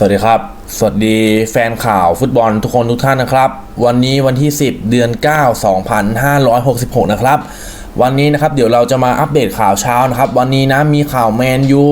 สวัสดีครับ สวัสดีแฟนข่าวฟุตบอลทุกคนทุกท่านนะครับ วันนี้วันที่ 10 เดือน 9 2566 นะครับ วันนี้นะครับเดี๋ยวเราจะมาอัปเดตข่าวเช้านะครับ วันนี้นะมีข่าวแมนยู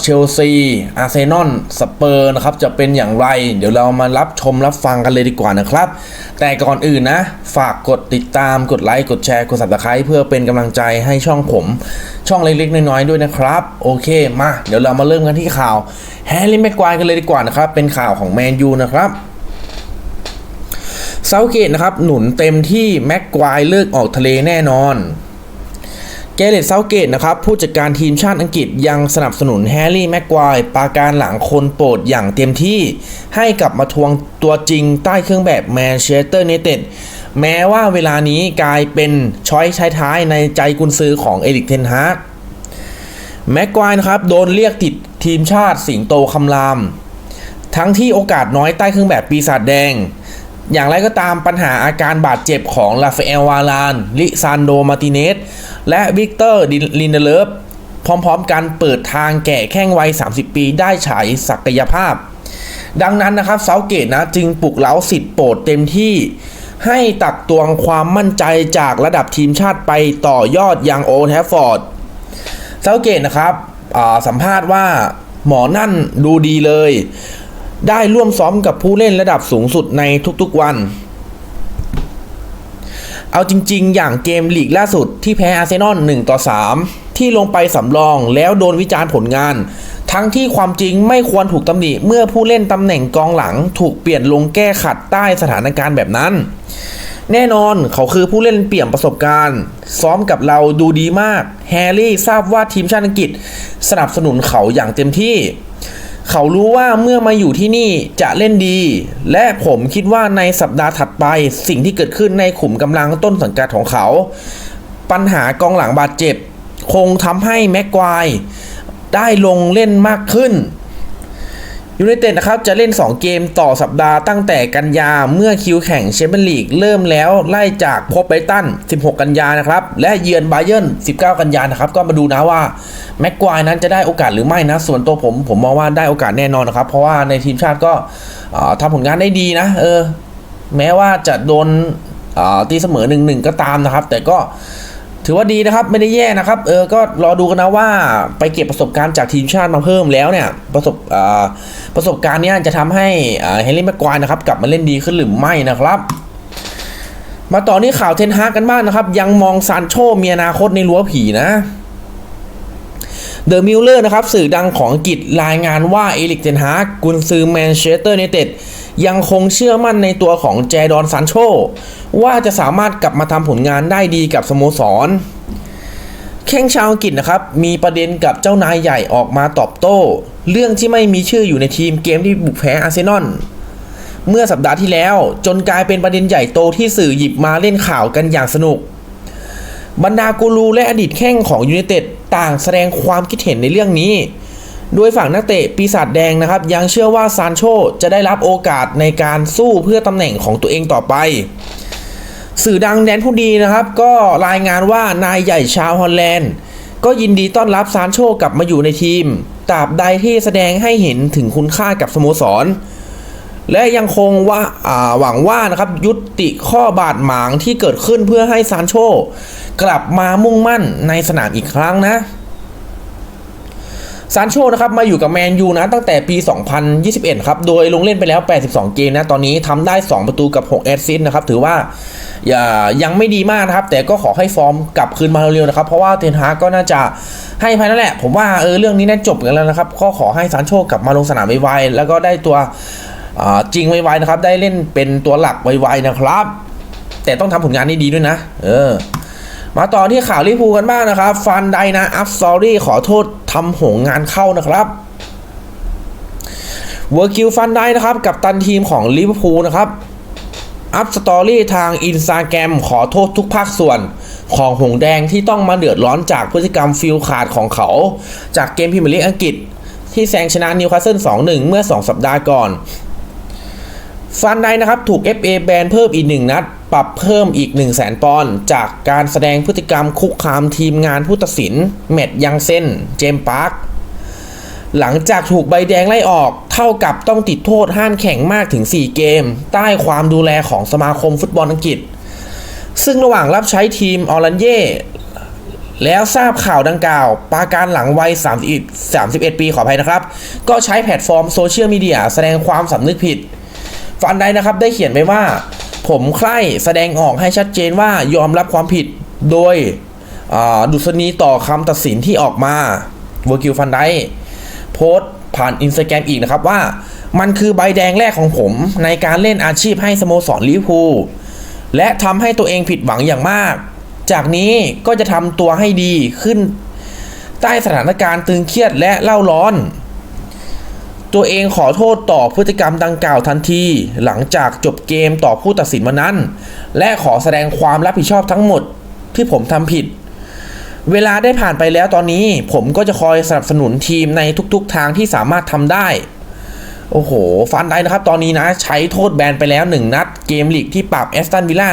เชลซี อาร์เซนอล สเปอร์นะครับจะเป็นอย่างไร เดี๋ยวเรามารับชมรับฟังกันเลยดีกว่านะครับ แต่ก่อนอื่นนะ ฝากกดติดตามกดไลค์กดแชร์กด subscribe เพื่อเป็นกำลังใจให้ช่องผม ช่องเล็กๆ น้อยๆด้วยนะครับ โอเคมาเดี๋ยวเรามาเริ่มกันที่ข่าวแฮร์รี่แม็กควายกันเลยดีกว่านะครับ เป็นข่าวของแมนยูนะครับเซาเกตนะครับหนุนเต็มที่แม็กควายเลิกออกทะเลแน่นอน เกเรตเซาเกตนะครับผู้จัดการทีมชาติอังกฤษยังสนับสนุนแฮร์รี่แม็กควายปาการหลังคนโปรดอย่างเต็มที่ ให้กลับมาทวงตัวจริงใต้เครื่องแบบแมนเชสเตอร์เนเต็ดแม้ว่าเวลานี้กลายเป็นช้อยท้ายๆในใจกุนซือของเอริกเทนฮากแม็กควายนะครับโดนเรียกติดทีมชาติสิงโตคำราม ทั้งที่โอกาสน้อยใต้เครื่องแบบปีศาจแดง อย่างไรก็ตามปัญหาอาการบาดเจ็บของลาฟาเอลวาลาน ลิซานโด มาติเนส และวิกเตอร์ ลินเดเลฟพร้อมๆกันเปิดทางแก่แข้งวัย 30 ปีได้ฉายศักยภาพ ดังนั้นนะครับเซาเกตนะจึงปลุกเล้าสิทธิ์โปรดเต็มที่ ให้ตักตวงความมั่นใจจากระดับทีมชาติไปต่อยอดอยังโอแทฟฟอร์ดเซาเกตนะครับสัมภาษณ์ว่าหมอนั่นดูดีเลย ได้ร่วมซ้อมกับผู้เล่นระดับสูงสุดในทุกๆวัน เอาจริงๆ อย่างเกมลีกล่าสุดที่แพ้อาร์เซนอล1ต่อ 3 ที่ลงไปสำรองแล้วโดนวิจารณ์ผลงาน ทั้งที่ความจริงไม่ควรถูกตำหนิเมื่อผู้เล่นตำแหน่งกองหลังถูกเปลี่ยนลงแก้ขัดใต้สถานการณ์แบบนั้นแน่นอนเขาคือผู้เล่นเปี่ยมประสบการณ์ ซ้อมกับเราดูดีมาก แฮร์รี่ทราบว่าทีมชาติอังกฤษ สนับสนุนเขาอย่างเต็มที่ เขารู้ว่าเมื่อมาอยู่ที่นี่จะเล่นดี และผมคิดว่าในสัปดาห์ถัดไปสิ่งที่เกิดขึ้นในขุมกำลังต้นสังกัดของเขา ปัญหากองหลังบาดเจ็บ คงทำให้แม็กควายได้ลงเล่นมากขึ้น ยูไนเต็ดนะครับจะเล่น 2 เกมต่อสัปดาห์ตั้งแต่กันยาเมื่อคิวแข่งแชมเปี้ยนลีกเริ่มแล้วไล่จากพบไบตัน 16 กันยานะครับ และเยือนไบเยิร์น19 กันยานะครับ ก็มาดูนะว่าแม็กควายนั้นจะได้โอกาสหรือไม่นะ ส่วนตัวผมผมมองว่าได้โอกาสแน่นอนนะครับ เพราะว่าในทีมชาติก็ทำผลงานได้ดีนะเออแม้ว่าจะโดนตีเสมอหนึ่งหนึ่งก็ตามนะครับ แต่ก็ ถือว่าดีนะครับไม่ได้แย่นะครับเออก็รอดูกันนะว่าไปเก็บประสบการณ์จากทีมชาติมาเพิ่มแล้วเนี่ยประสบอ่อประสบการณ์เนี้ยจะทำให้เฮนรี่แม็กควายนะครับกลับมาเล่นดีขึ้นหรือไม่นะครับ มาต่อที่ข่าวเทนฮากกันบ้างนะครับ ยังมองซานโชมีอนาคตในรั้วผีนะเดอะมิลเลอร์นะครับสื่อดังของอังกฤษรายงานว่าเอริกเทนฮากกุนซือแมนเชสเตอร์เนเต็ด ยังคงเชื่อมั่นในตัวของแจดอนซานโชว่าจะสามารถกลับมาทำผลงานได้ดีกับสโมสร แข้งชาวอังกฤษนะครับ มีประเด็นกับเจ้านายใหญ่ออกมาตอบโต้ เรื่องที่ไม่มีชื่ออยู่ในทีมเกมที่บุกแพ้อาร์เซนอลเมื่อสัปดาห์ที่แล้วจนกลายเป็นประเด็นใหญ่โตที่สื่อหยิบมาเล่นข่าวกันอย่างสนุก บรรดากูรูและอดีตแข้งของยูไนเต็ดต่างแสดงความคิดเห็นในเรื่องนี้ โดยฝั่งนักเตะปีศาจแดงนะครับ ยังเชื่อว่าซานโชจะได้รับโอกาสในการสู้เพื่อตำแหน่งของตัวเองต่อไป สื่อดังแดนผู้ดีนะครับ ก็รายงานว่านายใหญ่ชาวฮอลแลนด์ ก็ยินดีต้อนรับซานโชกลับมาอยู่ในทีมตราบใดที่แสดงให้เห็นถึงคุณค่ากับสโมสร และยังคงว่าหวังว่านะครับยุติข้อบาดหมางที่เกิดขึ้นเพื่อให้ซานโชกลับมามุ่งมั่นในสนามอีกครั้งนะ ซานโชนะครับมาอยู่กับแมนยูนะตั้งแต่ปี 2021 ครับ โดยลงเล่นไปแล้ว 82 เกมนะตอนนี้ทำได้ 2 ประตูกับ 6 แอสซิสต์นะครับ ถือว่าอย่ายังไม่ดีมากนะครับ แต่ก็ขอให้ฟอร์มกลับคืนมาเร็วๆนะครับ เพราะว่าเทนฮากก็น่าจะให้ภายนั่นแหละ ผมว่าเออเรื่องนี้น่าจบกันแล้วนะครับ ก็ขอให้ซานโชกลับมาลงสนามไวๆแล้วก็ได้ตัวจริงไวๆนะครับ ได้เล่นเป็นตัวหลักไวๆนะครับ แต่ต้องทำผลงานได้ดีด้วยนะ เออ มาต่อที่ข่าวลิพูกันบ้างนะครับ ฟันไดนะอัพสตอรี่ขอโทษทำหงงานเข้านะครับเวอร์กิลฟันไดนะครับ กับตันทีมของลิเวอร์พูลนะครับ อัพสตอรี่ทางอินสตาแกรมขอโทษทุกภาคส่วนของหงแดงที่ต้องมาเดือดร้อนจากพฤติกรรมฟิลขาดของเขา จากเกมพรีเมียร์ลีกอังกฤษ ที่แซงชนะนิวคาสเซิล2-1 เมื่อ 2 สัปดาห์ก่อน ฟันไดนะครับถูก FA แบนเพิ่มอีก 1 นัด ปรับเพิ่มอีก 1 0 0 0 0แสนปอนด์จากการแสดงพฤติกรรมคุกคามทีมงานผู้ตัดสินแมตต์ยังเซนเจมส์ปาร์คหลังจากถูกใบแดงไล่ออก เท่ากับต้องติดโทษห้ามแข่งมากถึง 4 เกม ใต้ความดูแลของสมาคมฟุตบอลอังกฤษ ซึ่งระหว่างรับใช้ทีมออรันเย่แล้วทราบข่าวดังกล่าว ปาการหลังวัย31 31 ปีขออภัยนะครับ ก็ใช้แพลตฟอร์มโซเชียลมีเดียแสดงความสำนึกผิด ฟันไดนะครับได้เขียนไว้ว่า ผมใคร่แสดงออกให้ชัดเจนว่ายอมรับความผิดโดยดุษณีต่อคำตัดสินที่ออกมาเวอร์กิลฟันไดโพสผ่านอินสตาแกรมอีกนะครับว่า มันคือใบแดงแรกของผมในการเล่นอาชีพให้สโมสรลิเวอร์พูลและทำให้ตัวเองผิดหวังอย่างมาก จากนี้ก็จะทำตัวให้ดีขึ้น ใต้สถานการณ์ตึงเครียดและเล่าร้อน ตัวเองขอโทษต่อพฤติกรรมดังกล่าวทันที หลังจากจบเกมต่อผู้ตัดสินวันนั้น และขอแสดงความรับผิดชอบทั้งหมดที่ผมทำผิด เวลาได้ผ่านไปแล้วตอนนี้ ผมก็จะคอยสนับสนุนทีมในทุกๆทางที่สามารถทำได้ โอ้โห ฟันได้นะครับ ตอนนี้นะใช้โทษแบนไปแล้ว 1 นัด เกมลีกที่ปรับแอสตันวิลล่า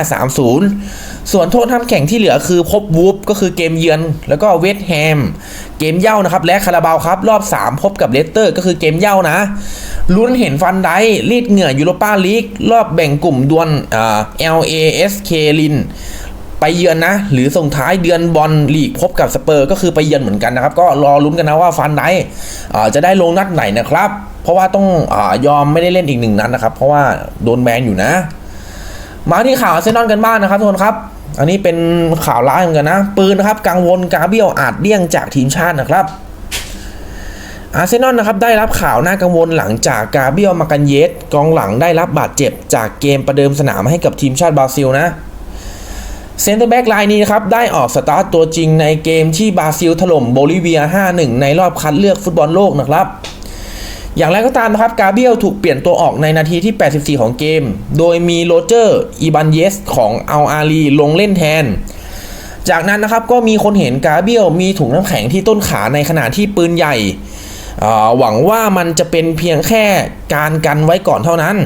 3-0 ส่วนโทษห้ามแข่งที่เหลือคือพบวูฟก็คือเกมเยือน แล้วก็เวสต์แฮม เกมเย่านะครับ และคาราบาวครับ รอบ 3 พบกับเลสเตอร์ก็คือเกมเย่านะ ลุ้นเห็นฟันได้รีดเหงื่อยูโรปาลีก รอบแบ่งกลุ่มดวลอ่า LASK ลินไปเยือนนะ หรือส่งท้ายเดือนบอลลีกพบกับสเปอร์ ก็คือไปเยือนเหมือนกันนะครับ ก็รอลุ้นกันนะว่าฟันไดอ่าจะได้ลงนัดไหนนะครับ เพราะว่าต้องอยอมไม่ได้เล่นอีกหนึ่งนัดนะครับ เพราะว่าโดนแบนอยู่นะ มาที่ข่าวอาร์เซนอลกันบ้างนะครับทุกคนครับ อันนี้เป็นข่าวร้ายเหมือนกันนะ ปืนนะครับกังวลกาเบียลอาจเลี่ยงจากทีมชาตินะครับอาร์เซนอลนะครับได้รับข่าวน่ากังวลหลังจากกาเบียลมากันเยสกองหลังได้รับบาดเจ็บจากเกมประเดิมสนามให้กับทีมชาติบราซิลนะเซนเตอร์แบ็กไลน์นี้นะครับได้ออกสตาร์ตตัวจริงในเกมที่บราซิลถล่มโบลิเวีย 5-1 ในรอบคัดเลือกฟุตบอลโลกนะครับ อย่างไรก็ตามนะครับกาเบียลถูกเปลี่ยนตัวออกในนาทีที่ 84 ของเกม โดยมีโรเจอร์อีบันเยสของอัลอาลีลงเล่นแทน จากนั้นนะครับก็มีคนเห็นกาเบียลมีถุงน้ำแข็งที่ต้นขาในขณะที่ปืนใหญ่ หวังว่ามันจะเป็นเพียงแค่การกันไว้ก่อนเท่านั้น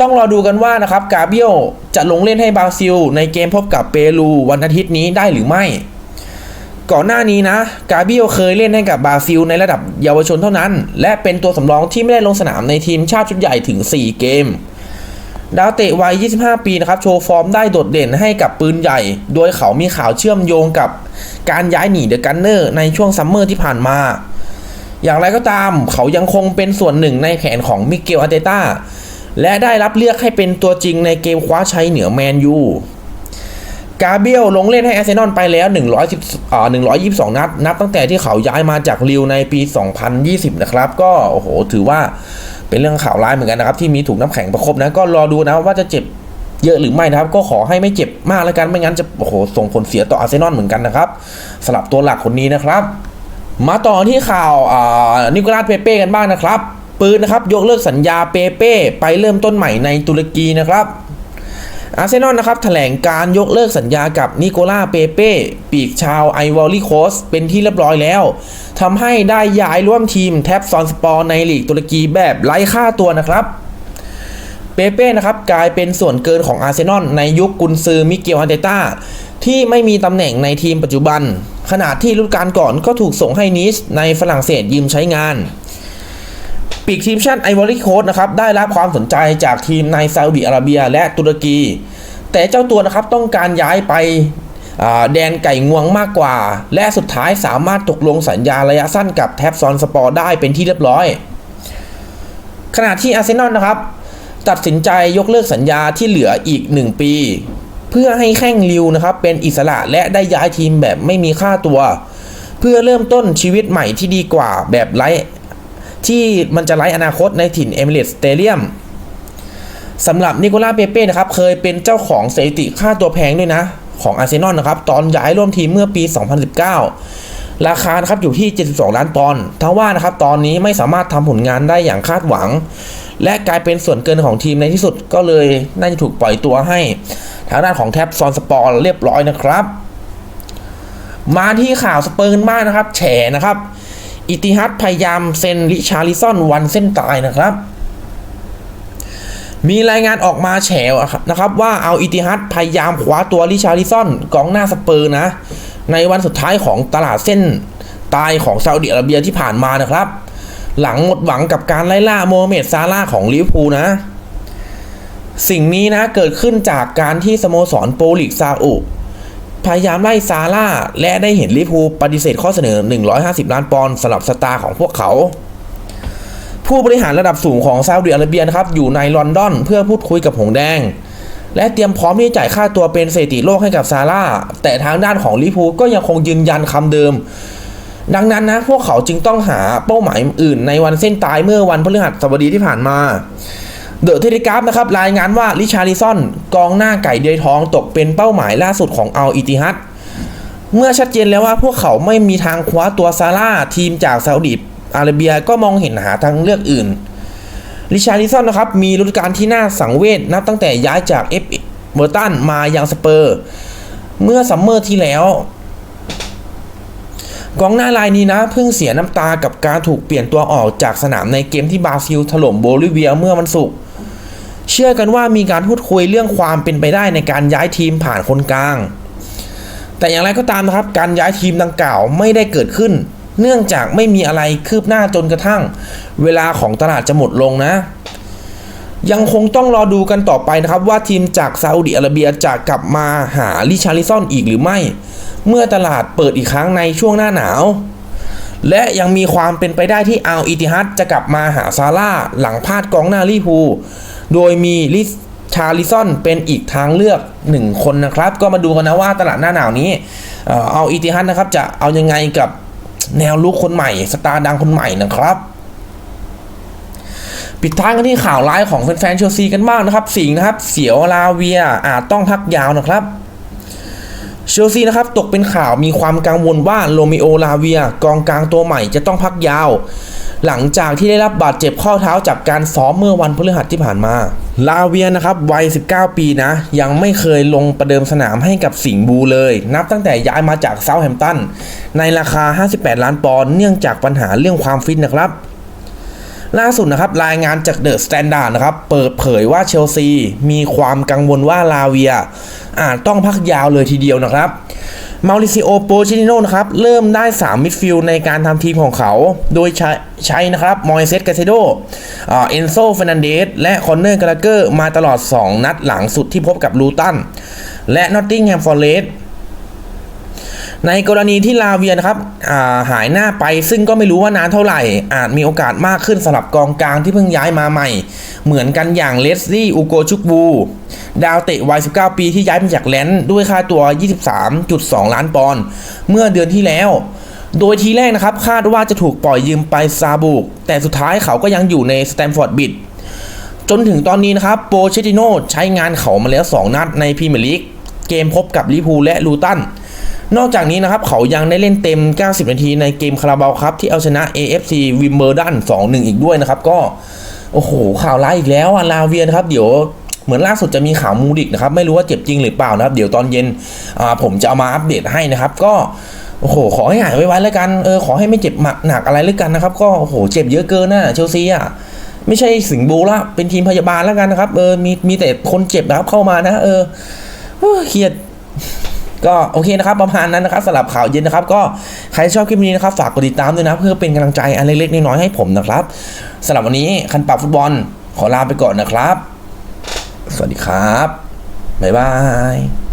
ต้องรอดูกันว่านะครับกาเบียลจะลงเล่นให้บราซิล ในเกมพบกับเปรูวันอาทิตย์นี้ได้หรือไม่ ก่อนหน้านี้นะ กาเบียลเคยเล่นให้กับบราซิลในระดับเยาวชนเท่านั้น และเป็นตัวสำรองที่ไม่ได้ลงสนามในทีมชาติชุดใหญ่ถึง 4 เกม ดาวเตะวัย 25 ปีนะครับ โชว์ฟอร์มได้โดดเด่นให้กับปืนใหญ่ โดยเขามีข่าวเชื่อมโยงกับการย้ายหนีเดอะกันเนอร์ในช่วงซัมเมอร์ที่ผ่านมา อย่างไรก็ตามเขายังคงเป็นส่วนหนึ่งในแผนของมิเกลอาเตต้าและได้รับเลือกให้เป็นตัวจริงในเกมคว้าชัยเหนือแมนยู กาเบียลลงเล่นให้อาร์เซนอลไปแล้ว 110อ่า122 นัด นับตั้งแต่ที่เขาย้ายมาจากลิวในปี 2020 นะครับ ก็ โอ้โห ถือว่าเป็นเรื่องข่าวร้ายเหมือนกันนะครับ ที่มีถูกน้ำแข็งประคบนะ ก็รอดูนะว่าจะเจ็บเยอะหรือไม่นะครับ ก็ขอให้ไม่เจ็บมากแล้วกัน ไม่งั้นจะ โอ้โห ส่งผลเสียต่ออาร์เซนอลเหมือนกันนะครับสลับตัวหลักคนนี้นะครับ มาต่อที่ข่าวอ่านิโคลัสเปเป้กันบ้างนะครับ ปืนนะครับ ยกเลิกสัญญาเปเป้ไปเริ่มต้นใหม่ในตุรกีนะครับ อาร์เซนอลนะครับแถลงการยกเลิกสัญญากับนิโคล่าเปเป้ ปีกชาวไอวอรี่โคสเป็นที่เรียบร้อยแล้วทำให้ได้ย้ายร่วมทีมแท็บซอนสปอร์ในลีกตุรกีแบบไร้ค่าตัวนะครับเปเป้นะครับกลายเป็นส่วนเกินของอาร์เซนอลในยุคกุนซือมิเกลอาร์เตต้าที่ไม่มีตำแหน่งในทีมปัจจุบัน ขณะที่ฤดูกาลก่อนก็ถูกส่งให้นิสในฝรั่งเศสยืมใช้งาน ปีกทีมชาติไอวอรี่โคสนะครับได้รับความสนใจจากทีมในซาอุดิอาระเบียและตุรกี แต่เจ้าตัวนะครับต้องการย้ายไปแดนไก่งวงมากกว่า และสุดท้ายสามารถตกลงสัญญาระยะสั้นกับแท็บซอนสปอร์ได้เป็นที่เรียบร้อย ขณะที่อาร์เซนอลนะครับ ตัดสินใจยกเลิกสัญญาที่เหลืออีก 1 ปี เพื่อให้แข้งลิวนะครับเป็นอิสระและได้ย้ายทีมแบบไม่มีค่าตัว เพื่อเริ่มต้นชีวิตใหม่ที่ดีกว่าแบบไร้ ที่มันจะไร้อนาคตในถิ่นเอมิเรตสเตเดียมสำหรับนิโคลาเปเป้นะครับ เคยเป็นเจ้าของสถิติค่าตัวแพงด้วยนะ ของอาร์เซนอลนะครับ ตอนย้ายร่วมทีมเมื่อปี 2019 ราคานะครับอยู่ที่ 72 ล้านปอนด์ทั้งว่านะครับ ตอนนี้ไม่สามารถทำผลงานได้อย่างคาดหวัง และกลายเป็นส่วนเกินของทีมในที่สุดก็เลยน่าจะถูกปล่อยตัวให้ทางด้านของแท็บซอนสปอร์เรียบร้อยนะครับ มาที่ข่าวสเปอร์นบ้างนะครับ แฉนะครับ อิติฮัดพยายามเซ็นริชาริซอนวันเส้นตายนะครับ มีรายงานออกมาแฉนะครับ ว่าเอาอิติฮัดพยายามคว้าตัวริชาริซอนกองหน้าสเปอร์นะ ในวันสุดท้ายของตลาดเส้นตายของซาอุดิอาระเบียที่ผ่านมานะครับ หลังหมดหวังกับการไล่ล่าโมฮัมเหม็ดซาร่าของลิเวอร์พูลนะ สิ่งนี้นะเกิดขึ้นจากการที่สโมสรโปรลีกซาอุ พยายามไล่ซาร่าและได้เห็นลิเวอร์พูปฏิเสธข้อเสนอ 150 ล้านปอนด์สำหรับสตาร์ของพวกเขา ผู้บริหารระดับสูงของซาอุดิอาระเบียนะครับอยู่ในลอนดอนเพื่อพูดคุยกับหงแดง และเตรียมพร้อมที่จะจ่ายค่าตัวเป็นสถิติโลกให้กับซาร่าแต่ทางด้านของลิเวอร์พูก็ยังคงยืนยันคำเดิม ดังนั้นนะพวกเขาจึงต้องหาเป้าหมายอื่นในวันเส้นตายเมื่อวันพฤหัสบดีที่ผ่านมา เดอะเทเลกราฟนะครับรายงานว่าริชาริซอนกองหน้าไก่เดือยทองตกเป็นเป้าหมายล่าสุดของอัลอิติฮัดเมื่อชัดเจนแล้วว่าพวกเขาไม่มีทางคว้าตัวซาร่าทีมจากซาอุดิอาระเบียก็มองเห็นหาทางเลือกอื่นริชาริซอนนะครับมีฤดูกาลที่น่าสังเวชนับตั้งแต่ย้ายจากเอฟเบอร์ตันมายังสเปอร์ เมื่อซัมเมอร์ที่แล้ว กองหน้ารายนี้นะเพิ่งเสียน้ำตากับการถูกเปลี่ยนตัวออกจากสนามในเกมที่บราซิลถล่มโบลิเวียเมื่อวันศุกร์ เชื่อกันว่ามีการพูดคุยเรื่องความเป็นไปได้ในการย้ายทีมผ่านคนกลาง แต่อย่างไรก็ตามนะครับ การย้ายทีมดังกล่าวไม่ได้เกิดขึ้น เนื่องจากไม่มีอะไรคืบหน้าจนกระทั่ง เวลาของตลาดจะหมดลงนะ ยังคงต้องรอดูกันต่อไปนะครับ ว่าทีมจากซาอุดิอาระเบียจะกลับมาหาลิชาริซอนอีกหรือไม่ เมื่อตลาดเปิดอีกครั้งในช่วงหน้าหนาวและยังมีความเป็นไปได้ที่อัลอิติฮัดจะกลับมาหาซาร่าหลังพลาดกองหน้าลิพู โดยมีลิชาริซอนเป็นอีกทางเลือกหนึ่งคนนะครับ ก็มาดูกันนะว่าตลาดหน้าหนาวนี้ เอ่ออัลอิติฮัดนะครับ จะเอายังไงกับแนวลุกคนใหม่ สตาร์ดังคนใหม่นะครับปิดท้ายกันที่ข่าวร้ายของแฟนๆเชลซีกันบ้างนะครับ สิงห์นะครับ เสียวลาเวียอาจต้องพักยาวนะครับเชลซีนะครับตกเป็นข่าวมีความกังวลว่าโรมิโอลาเวียกองกลางตัวใหม่จะต้องพักยาว หลังจากที่ได้รับบาดเจ็บข้อเท้าจากการซ้อมเมื่อวันพฤหัสที่ผ่านมาลาเวียนะครับวัย 19 ปีนะ ยังไม่เคยลงประเดิมสนามให้กับสิงห์บูเลย นับตั้งแต่ย้ายมาจากเซาท์แฮมป์ตัน ในราคา 58 ล้านปอนด์เนื่องจากปัญหาเรื่องความฟิตนะครับ ล่าสุดนะครับ รายงานจากเดอะสแตนดาร์ดนะครับ เปิดเผยว่าเชลซี มีความกังวลว่าลาเวียอาจต้องพักยาวเลยทีเดียวนะครับ มาริซิโอโปชินิโนนะครับเริ่มได้ 3 มิดฟิลด์ในการทำทีมของเขา โดยใช้ใช้นะครับมอยเซสกาเซโดเอ็นโซเฟานันเดสและคอนเนอร์กาลาเกอร์มาตลอด 2 นัดหลังสุดที่พบกับลูตันและนอตติงแฮมฟอร์เรส ในกรณีที่ลาเวียนะครับาหายหน้าไปซึ่งก็ไม่รู้ว่านานเท่าไหร่ อาจมีโอกาสมากขึ้นสำหรับกองกลางที่เพิ่งย้ายมาใหม่ เหมือนกันอย่างเลสลี่อูโกชุกบูดาวเตะวัย 19 ปีที่ย้ายมาจากแลนด์ด้วยค่าตัว 23.2 ล้านปอนด์เมื่อเดือนที่แล้ว โดยทีแรกนะครับคาดว่าจะถูกปล่อยยืมไปซาบุก แต่สุดท้ายเขาก็ยังอยู่ในสแตมฟอร์ดบิดจนถึงตอนนี้นะครับโปเชติโนใช้งานเขามาแล้ว 2 นัดในพรีเมียร์ลีกเกมพบกับลิพูและลูตัน นอกจากนี้นะครับเขายังได้เล่นเต็ม 90 นาทีในเกมคาราบาวครับที่เอาชนะ AFC วิมเบอร์ดัน2-1 อีกด้วยนะครับ ก็โอ้โหข่าวร้ายอีกแล้วอะลาเวียนะครับ เดี๋ยวเหมือนล่าสุดจะมีข่าวมูดิกนะครับ ไม่รู้ว่าเจ็บจริงหรือเปล่านะครับ เดี๋ยวตอนเย็นผมจะเอามาอัปเดตให้นะครับ ก็โอ้โห ขอให้หายไวๆแล้วกันเออขอให้ไม่เจ็บหนักอะไรแล้วกันนะครับ ก็โอ้โหเจ็บเยอะเกินนะเชลซีอะไม่ใช่สิงบูละเป็นทีมพยาบาลแล้วกันนะครับเออมีมีแต่คนเจ็บนะครับเข้ามานะ เออเครียด ก็โอเคนะครับประมาณนั้นนะครับสำหรับข่าวเย็นนะครับก็ใครชอบคลิปนี้นะครับฝากกดติดตามด้วยนะ เพื่อเป็นกำลังใจอันเล็กๆน้อยๆให้ผมนะครับสำหรับวันนี้คันปับฟุตบอลขอลาไปก่อนนะครับ สวัสดีครับบ๊ายบาย